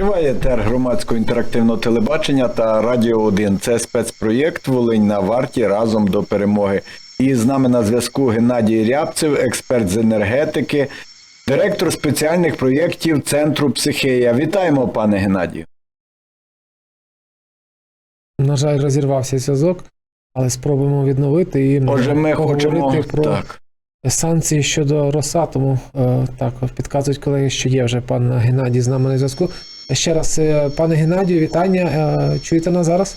Триває етер громадського інтерактивного телебачення та Радіо 1. Це спецпроєкт Волинь на варті разом до перемоги. І з нами на зв'язку Геннадій Рябцев, експерт з енергетики, директор спеціальних проєктів Центру Психея. Вітаємо, пане Геннадію. На жаль, розірвався зв'язок, але спробуємо відновити і Отже, ми поговорити хочемо про так. Санкції щодо Росатому. Е, Так, підказують колеги, що є вже пан Геннадій з нами на зв'язку. Ще раз, е, пане Геннадію, вітання. Е, Чуєте нас зараз?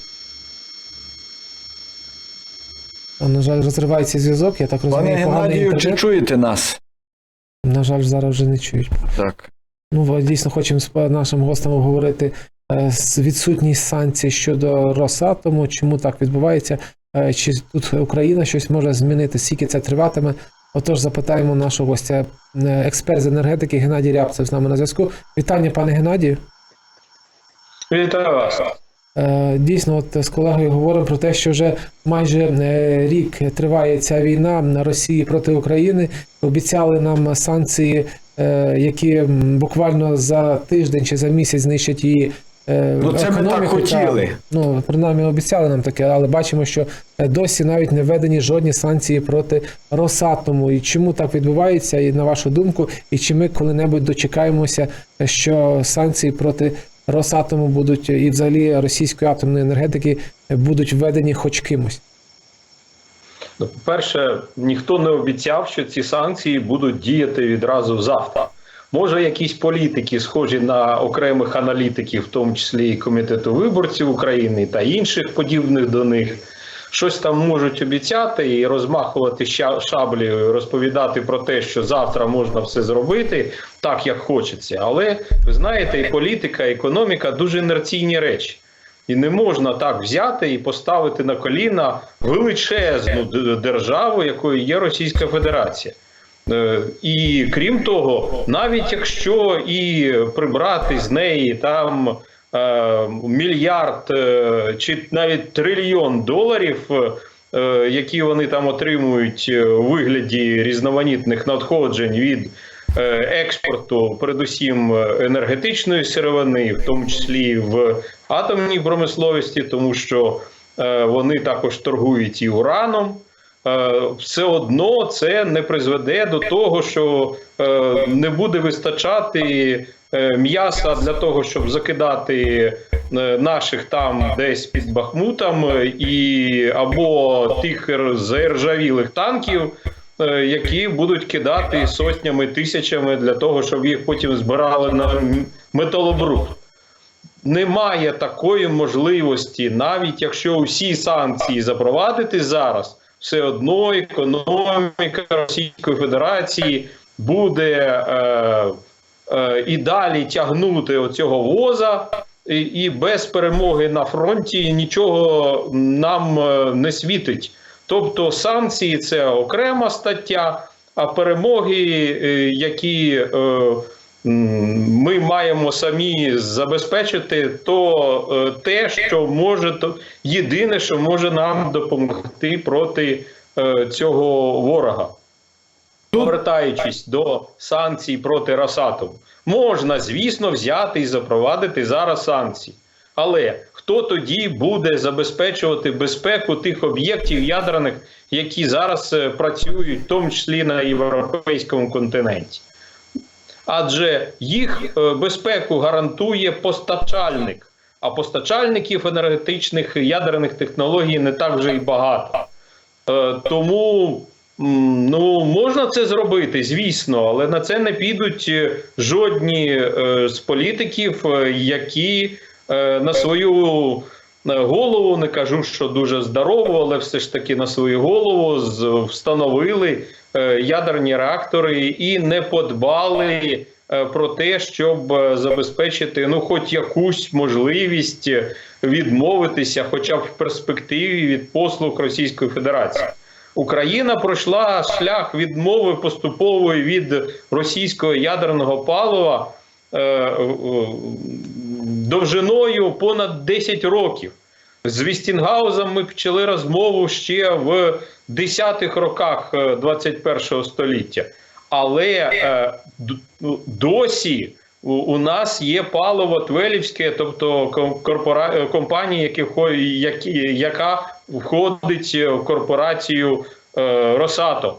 На жаль, розривається зв'язок, я так розумію, поганий Геннадію, чи чуєте нас? На жаль, зараз вже не чують. Так. Ну, дійсно хочемо з нашим гостем обговорити відсутність санкцій щодо Росатому, чому так відбувається, чи тут Україна щось може змінити, скільки це триватиме. Отож, запитаємо нашого гостя, е, експерт з енергетики Геннадій Рябцев з нами на зв'язку. Вітання, пане Геннадію. Вітаю вас. Е, Дійсно, от з колегою говоримо про те, що вже майже е, рік триває ця війна на Росії проти України. Обіцяли нам санкції, які буквально за тиждень чи за місяць знищать її. Е, Ну, це ми так хотіли. Та, Ну, принаймні обіцяли нам таке, але бачимо, що е, досі навіть не введені жодні санкції проти Росатому. І чому так відбувається, і на вашу думку, і чи ми коли-небудь дочекаємося, е, що санкції проти Росатому будуть і взагалі російської атомної енергетики будуть введені хоч кимось? Ну, по-перше, ніхто не обіцяв, що ці санкції будуть діяти відразу завтра. Може, якісь політики, схожі на окремих аналітиків, в тому числі і комітету виборців України та інших подібних до них, щось там можуть обіцяти і розмахувати шаблею, розповідати про те, що завтра можна все зробити так, як хочеться. Але ви знаєте, і політика, і економіка дуже інерційні речі. І не можна так взяти і поставити на коліна величезну державу, якою є Російська Федерація. Е, І крім того, навіть якщо і прибрати з неї там е, мільярд е, чи навіть трильйон доларів, які вони там отримують у вигляді різноманітних надходжень від експорту, передусім енергетичної сировини, в тому числі в атомній промисловості, тому що вони також торгують і ураном. Е, Все одно це не призведе до того, що е, не буде вистачати е, м'яса для того, щоб закидати наших там десь під Бахмутом, і або тих заржавілих танків, які будуть кидати сотнями тисячами для того, щоб їх потім збирали на металобрухт. Немає такої можливості, навіть якщо усі санкції запровадити зараз, все одно економіка Російської Федерації буде е, е, і далі тягнути оцього воза, і, і без перемоги на фронті нічого нам е, не світить. Тобто санкції це окрема стаття, а перемоги, е, які е, ми маємо самі забезпечити, то е, те, що може то єдине, що може нам допомогти проти е, цього ворога. Повертаючись до санкцій проти Росатому, можна, звісно, взяти і запровадити зараз санкції. Але хто тоді буде забезпечувати безпеку тих об'єктів ядерних, які зараз е, працюють, в тому числі на європейському континенті? Адже їх е, безпеку гарантує постачальник, а постачальників енергетичних ядерних технологій не так вже й багато. Е, Тому ну, можна це зробити, звісно, але на це не підуть е, жодні з політиків, які на свою голову, не кажу, що дуже здорову, але все ж таки на свою голову встановили ядерні реактори і не подбали е, про те, щоб е, забезпечити ну, хоч якусь можливість е, відмовитися, хоча б в перспективі від послуг Російської Федерації. Україна пройшла шлях відмови поступової від російського ядерного палива е, е, довжиною понад 10 років. З Вістінгаузом ми почали розмову ще в 10-х роках е, 21 століття. але е, ну, досі у, нас є паливо Твелівське, тобто корпора... е, компанія, які, яка входить в корпорацію е, Росато.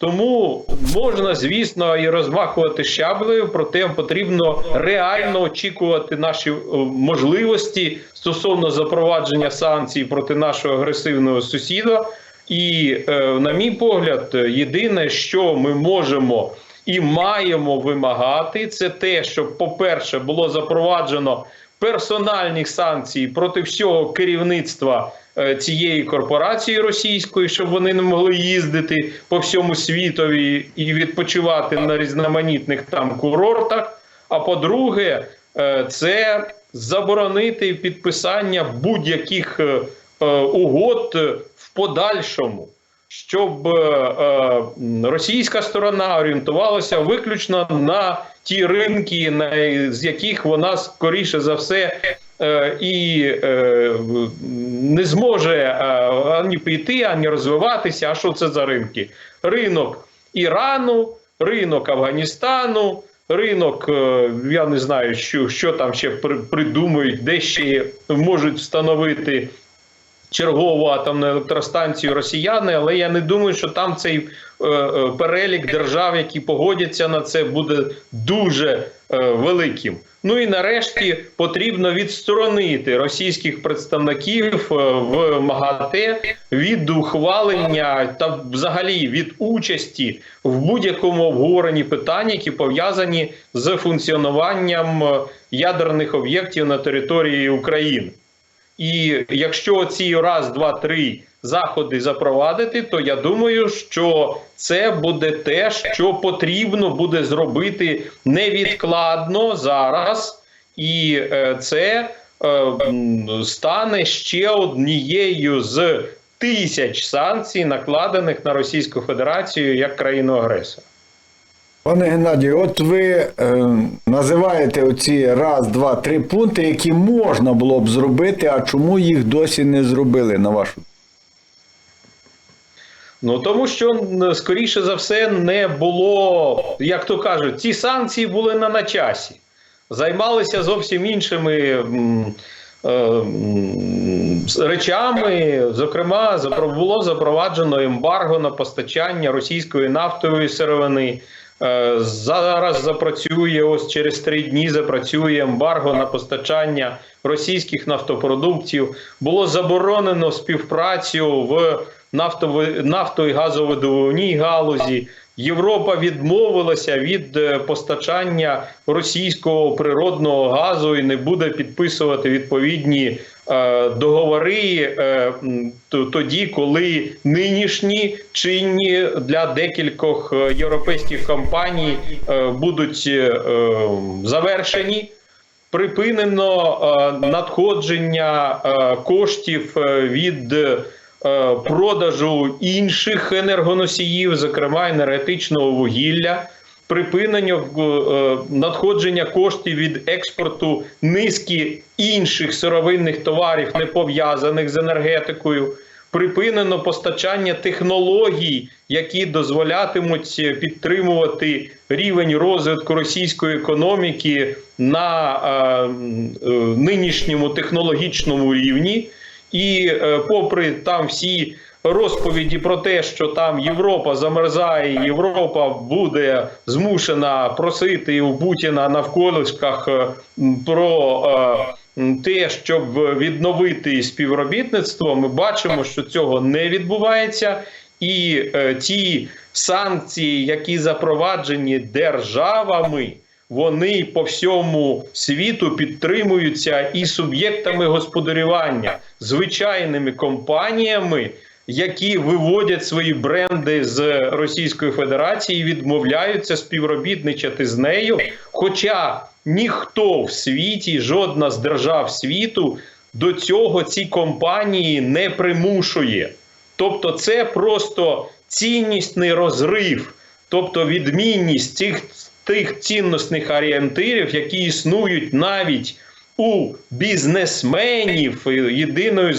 Тому можна, звісно, і розмахувати щаблею, проте потрібно реально очікувати наші е, можливості стосовно запровадження санкцій проти нашого агресивного сусіда. І, е, на мій погляд, єдине, що ми можемо і маємо вимагати, це те, щоб, по-перше, було запроваджено персональні санкції проти всього керівництва цієї корпорації російської, щоб вони не могли їздити по всьому світові і відпочивати на різноманітних там курортах. А по-друге, е, це заборонити підписання будь-яких е, е, угод в подальшому, щоб е, е, російська сторона орієнтувалася виключно на ті ринки, на, з яких вона скоріше за все е, і е, не зможе е, ані піти, ані розвиватися. А що це за ринки? Ринок Ірану, ринок Афганістану. Ринок, е, я не знаю, що, що там ще при- придумають, де ще можуть встановити чергову атомну електростанцію росіяни, але я не думаю, що там цей е, е, перелік держав, які погодяться на це, буде дуже е, великим. Ну і нарешті потрібно відсторонити російських представників е, в МАГАТЕ від ухвалення та взагалі від участі в будь-якому обговоренні питань, які пов'язані з функціонуванням е, ядерних об'єктів на території України. І якщо ці раз, два, три заходи запровадити, то я думаю, що це буде те, що потрібно буде зробити невідкладно зараз, і е, це е, стане ще однією з тисяч санкцій, накладених на Російську Федерацію як країну агресора. Пане Геннадію, от ви е, називаєте оці раз, два, три пункти, які можна було б зробити, а чому їх досі не зробили, на вашу Ну тому що скоріше за все не було, як то кажуть, ці санкції були не на часі, займалися зовсім іншими е, речами. Зокрема, було запроваджено ембарго на постачання російської нафтової сировини. Е, Зараз запрацює ось через три дні. Запрацює ембарго на постачання російських нафтопродуктів. Було заборонено співпрацю в нафтови- нафто- і газовидобувній галузі. Європа відмовилася від е, постачання російського природного газу і не буде підписувати відповідні договори е, м, т- тоді, коли нинішні чинні для декількох е, європейських компаній е, будуть е, е, завершені припинено е, надходження е, коштів е, від е, продажу інших енергоносіїв, зокрема енергетичного вугілля. Припинення е, надходження коштів від експорту низки інших сировинних товарів, не пов'язаних з енергетикою. Припинено постачання технологій, які дозволятимуть підтримувати рівень розвитку російської економіки на е, е, нинішньому технологічному рівні. І е, попри там всі розповіді про те, що там Європа замерзає, Європа буде змушена просити у Путіна на вколишках е, про е, те, щоб відновити співробітництво, ми бачимо, що цього не відбувається. І е, ті санкції, які запроваджені державами, вони по всьому світу підтримуються і суб'єктами господарювання, звичайними компаніями, які виводять свої бренди з Російської Федерації, і відмовляються співробітничати з нею. Хоча ніхто в світі, жодна з держав світу до цього ці компанії не примушує. Тобто, це просто ціннісний розрив, тобто відмінність цих тих цінностних орієнтирів, які існують навіть у бізнесменів, е, єдиною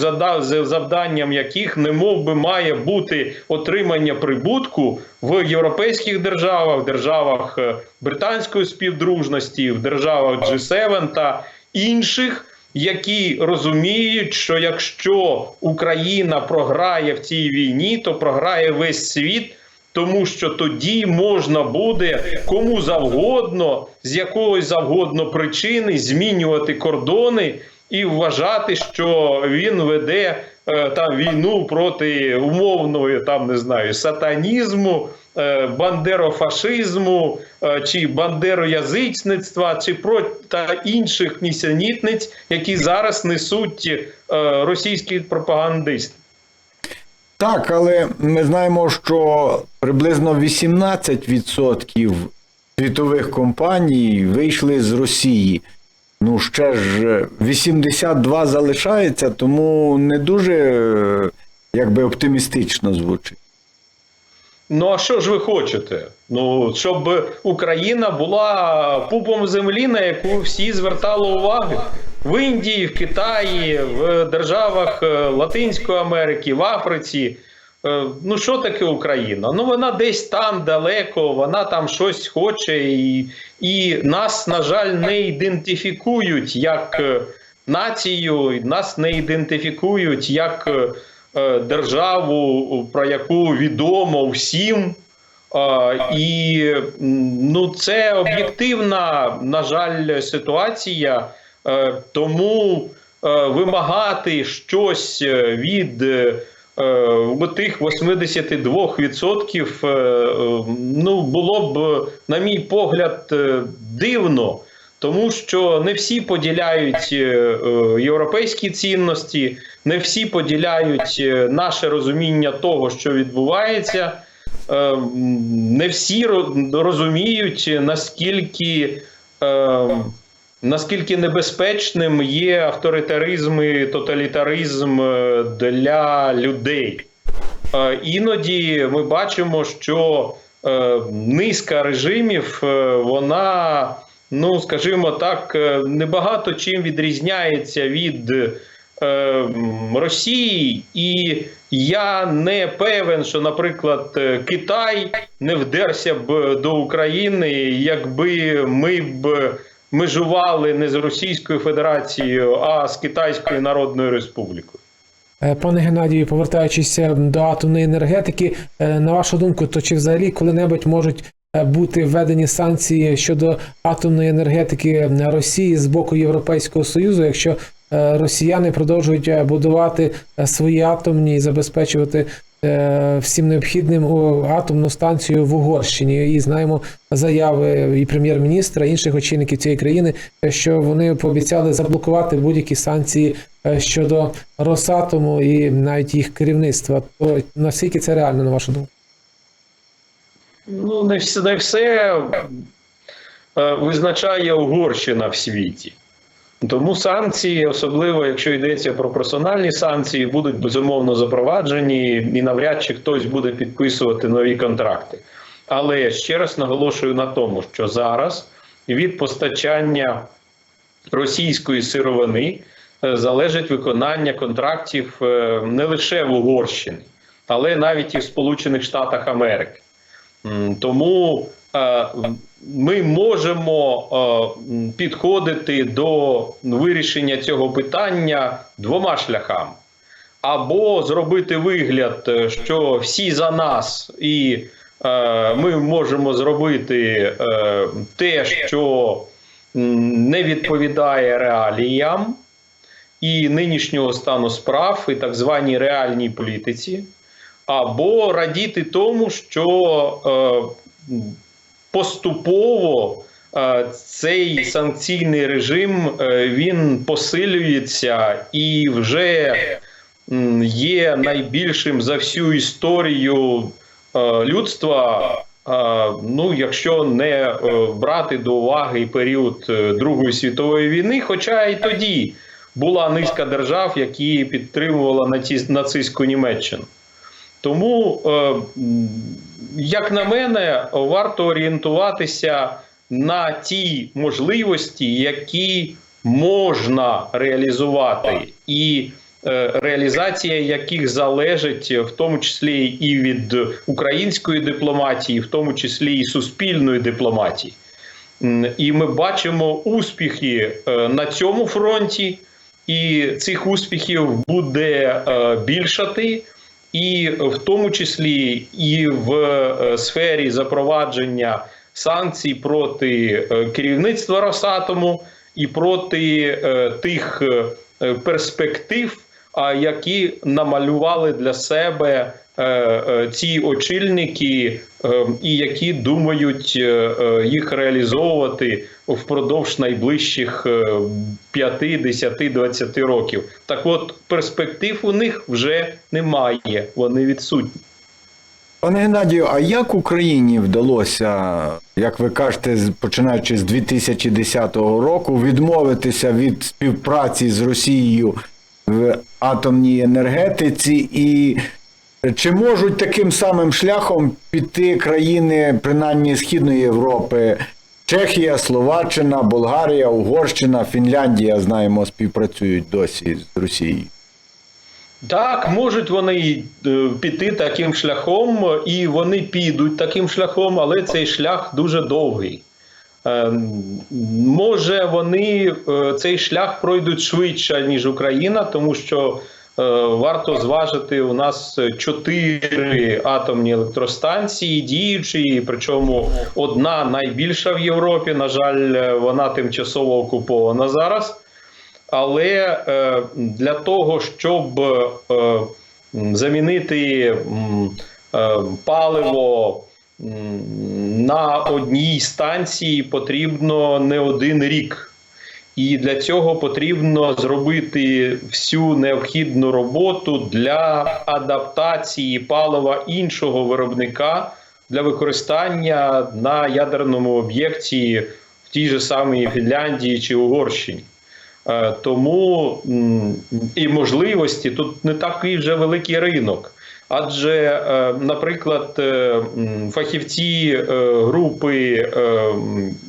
завданням яких не мов би має бути отримання прибутку в європейських державах, державах е, британської співдружності, в державах G7 та інших. Які розуміють, що якщо Україна програє в цій війні, то програє весь світ, тому що тоді можна буде кому завгодно з якоїсь завгодно причини змінювати кордони і вважати, що він веде е, там війну проти умовної там не знаю сатанізму, е, бандерофашизму е, чи бандероязичництва, чи про та інших нісенітниць, які зараз несуть російські пропагандисти. Так, але ми знаємо, що приблизно 18% світових компаній вийшли з Росії. Ну, ще ж 82 залишається, тому не дуже е, якби оптимістично звучить. Ну а що ж ви хочете? Ну щоб Україна була пупом землі, на яку всі звертали уваги в Індії, в Китаї, в державах е, Латинської Америки, в Африці. Е, Ну, що таке Україна? Ну, вона десь там далеко, вона там щось хоче, і, і нас, на жаль, не ідентифікують як е, націю, нас не ідентифікують як державу, про яку відомо всім. І ну, це об'єктивна, на жаль, ситуація. Е, Тому е, вимагати щось е, від тих 82% е, е, ну, було б, на мій погляд, дивно. Тому що не всі поділяють європейські цінності, не всі поділяють наше розуміння того, що відбувається. Не всі розуміють, наскільки, наскільки небезпечним є авторитаризм і тоталітаризм е, для людей. Е, Іноді ми бачимо, що е, низка режимів вона, ну скажімо так, небагато чим відрізняється від Росії, і я не певен, що, наприклад, Китай не вдерся б до України, якби ми б межували не з Російською Федерацією, а з Китайською Народною Республікою. Е, Пане Геннадію, повертаючись е, до атомної енергетики, е, на вашу думку, то чи взагалі коли-небудь можуть бути введені санкції щодо атомної енергетики Росії з боку Європейського Союзу, якщо росіяни продовжують будувати свої атомні і забезпечувати всім необхідним атомну станцію в Угорщині? І знаємо заяви і прем'єр-міністра, інших очільників цієї країни, е, що вони пообіцяли заблокувати будь-які санкції е, щодо Росатому і навіть їх керівництва. То наскільки це реально, на вашу думку? Ну, не все, не все е, визначає Угорщина в світі. Тому санкції, особливо якщо йдеться про персональні санкції, будуть безумовно запроваджені, і навряд чи хтось буде підписувати нові контракти. Але ще раз наголошую на тому, що зараз від постачання російської сировини е, залежить виконання контрактів е, не лише в Угорщині, але навіть і в Сполучених Штатах Америки. Тому е, ми можемо е, підходити до вирішення цього питання двома шляхами. Або зробити вигляд, е, що всі за нас, і е, ми можемо зробити е, те, що не відповідає реаліям і нинішнього стану справ, і так званій реальній політиці або радіти тому, що е, поступово е, цей санкційний режим е, він посилюється і вже є найбільшим за всю історію е, людства. Ну, якщо не брати до уваги період Другої світової війни, хоча і тоді була низка держав, які підтримувала нацистську Німеччину. Тому, е, як на мене, варто орієнтуватися на ті можливості, які можна реалізувати, і е, реалізація яких залежить в тому числі і від української дипломатії, в тому числі і суспільної дипломатії. І ми бачимо успіхи е, на цьому фронті, і цих успіхів буде більшати, і в тому числі і в е, сфері запровадження санкцій проти е, керівництва Росатому і проти е, тих перспектив, які намалювали для себе ці очільники, е, і які думають е, е, їх реалізовувати впродовж найближчих е, 5, 10, 20 років. Так от перспектив у них вже немає, вони відсутні. Пане Геннадію, а як Україні вдалося, як ви кажете, починаючи з 2010 року, відмовитися від співпраці з Росією в атомній енергетиці? І чи можуть таким самим шляхом піти країни, принаймні Східної Європи? Чехія, Словаччина, Болгарія, Угорщина, Фінляндія, знаємо, співпрацюють досі з Росією. Так, можуть вони е, піти таким шляхом, і вони підуть таким шляхом, але цей шлях дуже довгий. Е, Може, вони е, цей шлях пройдуть швидше, ніж Україна, тому що варто зважити, у нас чотири атомні електростанції діючі, причому одна найбільша в Європі. На жаль, е, вона тимчасово окупована зараз. Але е, для того, щоб е, замінити е, паливо на одній станції, потрібно не один рік. І для цього потрібно зробити всю необхідну роботу для адаптації палива іншого виробника для використання на ядерному об'єкті в тій же самій Фінляндії чи Угорщині. Е, Тому і можливості тут не такий вже великий ринок. Адже, е, наприклад, е, фахівці групи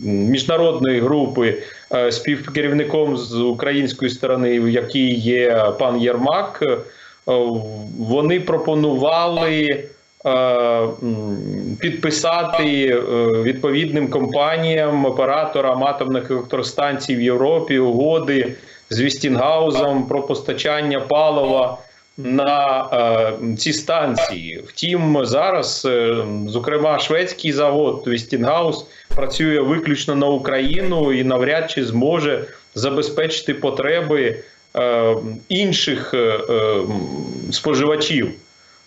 міжнародної групи співкерівником з української сторони, в якій є пан Єрмак, е, вони пропонували. е, Підписати е, відповідним компаніям, операторам атомних електростанцій в Європі угоди з Вістінгаузом про постачання палива на е, ці станції. Втім, зараз, е, зокрема, шведський завод Вістінгаус працює виключно на Україну і навряд чи зможе забезпечити потреби е, інших е, е, споживачів.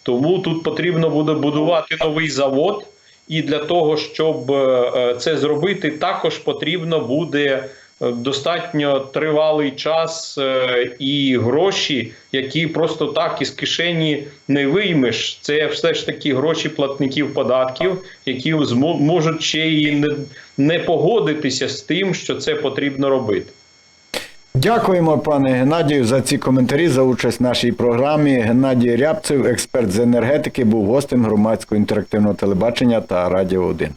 Тому тут потрібно буде будувати новий завод, і для того, щоб е, це зробити, також потрібно буде е, достатньо тривалий час е, і гроші, які просто так із кишені не виймеш. Це все ж таки гроші платників податків, які можуть ще й не, не погодитися з тим, що це потрібно робити. Дякуємо, пане Геннадію, за ці коментарі, за участь в нашій програмі. Геннадій Рябцев, експерт з енергетики, був гостем громадського інтерактивного телебачення та Радіо 1.